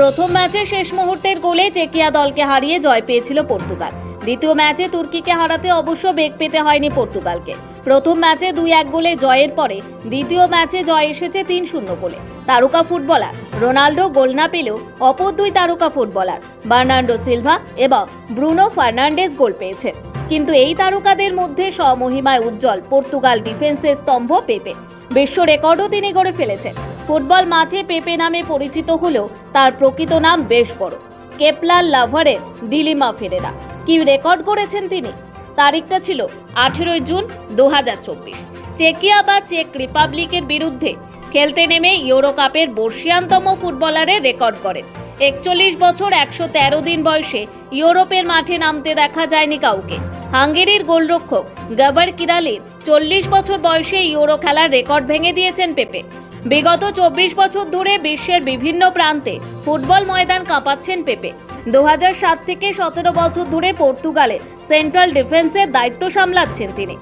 প্রথম ম্যাচে শেষ মুহূর্তের গোলে চেকিয়া দলকে হারিয়ে জয় পেয়েছিল পর্তুগাল। দ্বিতীয় ম্যাচে তুর্কিকে হারাতে অবশ্য বেগ পেতে হয়নি পর্তুগালকে। প্রথম ম্যাচে দুই এক গোলে জয়ের পরে দ্বিতীয় ম্যাচে জয় এসেছে তিন শূন্য গোলে। তারকা ফুটবলার রোনাল্ডো গোল না পেলেও অপর দুই তারকা ফুটবলার বার্নার্ডো সিলভা এবং ব্রুনো ফার্নান্ডেজ গোল পেয়েছেন। কিন্তু এই তারকাদের মধ্যে স্বমহিমায় উজ্জ্বল পর্তুগাল ডিফেন্সের স্তম্ভ পেপে। বিশ্ব রেকর্ডও তিনি গড়ে ফেলেছেন। ফুটবল মাঠে পেপে নামে পরিচিত হলেও তার প্রকৃত নাম বেশ বড়। কেপলার লাভারের ডিলিমা ফেরেরা কি রেকর্ড করেছেন তিনি? তারিখটা ছিল আঠেরোই জুন দু চেকিয়া বা চেক রিপাবলিকের বিরুদ্ধে খেলতে নেমে ইউরো কাপের বর্ষিয়ানতম ফুটবলারের রেকর্ড করেন। একচল্লিশ বছর একশো তেরো দিন বয়সে ইউরোপের মাঠে নামতে দেখা যায়নি কাউকে। হাঙ্গেরির গোলরক্ষক গাবার কিরালির চল্লিশ বছর বয়সে ইউরো খেলার রেকর্ড ভেঙে দিয়েছেন পেপে। বিগত চব্বিশ বছর ধরে বিশ্বের বিভিন্ন প্রান্তে ফুটবল ময়দান কাঁপাচ্ছেন পেপে। দু সাত থেকে সতেরো বছর ধরে পর্তুগালে সেন্ট্রাল ডিফেন্সের দায়িত্ব সামলাচ্ছেন তিনি।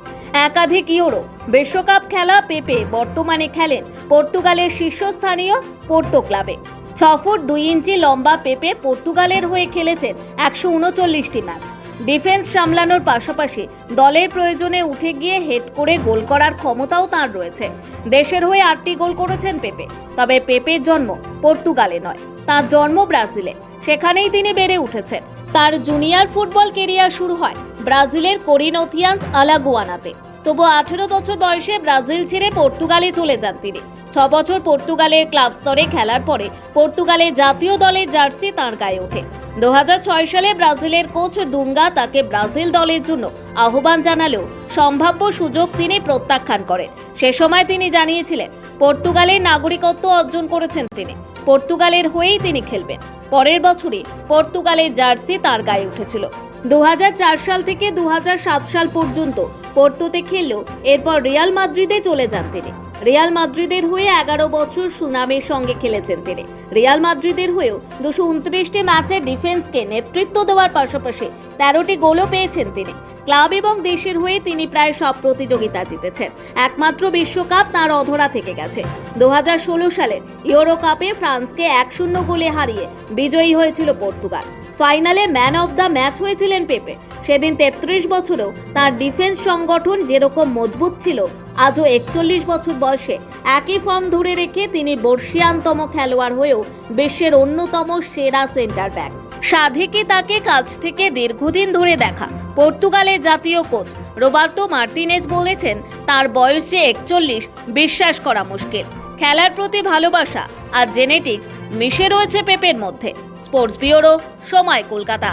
একাধিক ইউরো বিশ্বকাপ খেলা পেপে বর্তমানে খেলেন পর্তুগালের শীর্ষস্থানীয় পোর্তো ক্লাবে। ছ ফুট দুই ইঞ্চি লম্বা পেপে পর্তুগালের হয়ে খেলেছেন একশো উনচল্লিশটি ম্যাচ। ডিফেন্স সামলানোর পাশাপাশি দলের প্রয়োজনে উঠে গিয়ে হেড করে গোল করার ক্ষমতাও তার রয়েছে। দেশের হয়ে আটটি গোল করেছেন পেপে। তবে পেপের জন্ম পর্তুগালে নয়, তার জন্ম ব্রাজিলে। সেখানেই তিনি বেড়ে উঠেছেন। তার জুনিয়র ফুটবল কেরিয়ার শুরু হয় ব্রাজিলের কোরিনোথিয়ান্স আলাগুয়ানাতে। তবু আঠেরো বছর বয়সে ব্রাজিল ছেড়ে পর্তুগালে চলে যান তিনি। ছ বছর পর্তুগালের ক্লাব স্তরে খেলার পরে পর্তুগালের জাতীয় দলের জার্সি তাঁর গায়ে ওঠে। দু হাজার ছয় সালে ব্রাজিলের কোচ দুঙ্গা তাকে ব্রাজিল দলের জন্য আহ্বান জানালেও সম্ভাব্য সুযোগ তিনি প্রত্যাখ্যান করেন। সে সময় তিনি জানিয়েছিলেন পর্তুগালের নাগরিকত্ব অর্জন করেছেন তিনি। পর্তুগালের হয়েই তিনি খেলবেন। পরের বছরই পর্তুগালের জার্সি তার গায়ে উঠেছিল। দু হাজার চার সাল থেকে দু হাজার সাত সাল পর্যন্ত পোর্তোতে খেললেও এরপর রিয়াল মাদ্রিদে চলে যান তিনি। রিয়াল মাদ্রিদের হয়ে এগারো বছর সুনামের সঙ্গে খেলেছেন তিনি। রিয়াল মাদ্রিদের হয়েও দুশো উনত্রিশটি ম্যাচে ডিফেন্সকে নেতৃত্ব দেওয়ার পাশাপাশি তেরোটি গোলও পেয়েছেন তিনি। ক্লাব এবং দেশের হয়ে তিনি প্রায় সব প্রতিযোগিতা জিতেছেন। একমাত্র বিশ্বকাপ তার অধরা থেকে গেছে। দু হাজার ষোলো সালের ইউরো কাপে ফ্রান্সকে এক শূন্য গোলে হারিয়ে বিজয়ী হয়েছিল পর্তুগাল। ফাইনালে ম্যান অফ দ্য ম্যাচ হয়েছিলেন পেপে। সেদিন তেত্রিশ বছরেও তার ডিফেন্স সংগঠন যেরকম মজবুত ছিল, আজও একচল্লিশ বছর বয়সে একই ফর্ম ধরে রেখে তিনি বর্ষিয়ানতম খেলোয়াড় হয়েও বিশ্বের অন্যতম সেরা সেন্টার ব্যাক। সাধেকে তাকে কাছ থেকে দীর্ঘদিন ধরে দেখা পর্তুগালের জাতীয় কোচ। রোবার্তো মার্টিনেজ বলেছেন, তার বয়স যে একচল্লিশ, বিশ্বাস করা মুশকিল। খেলার প্রতি ভালোবাসা আর জেনেটিক্স মিশে রয়েছে পেপের মধ্যে। স্পোর্টস ব্যুরো সময় কলকাতা।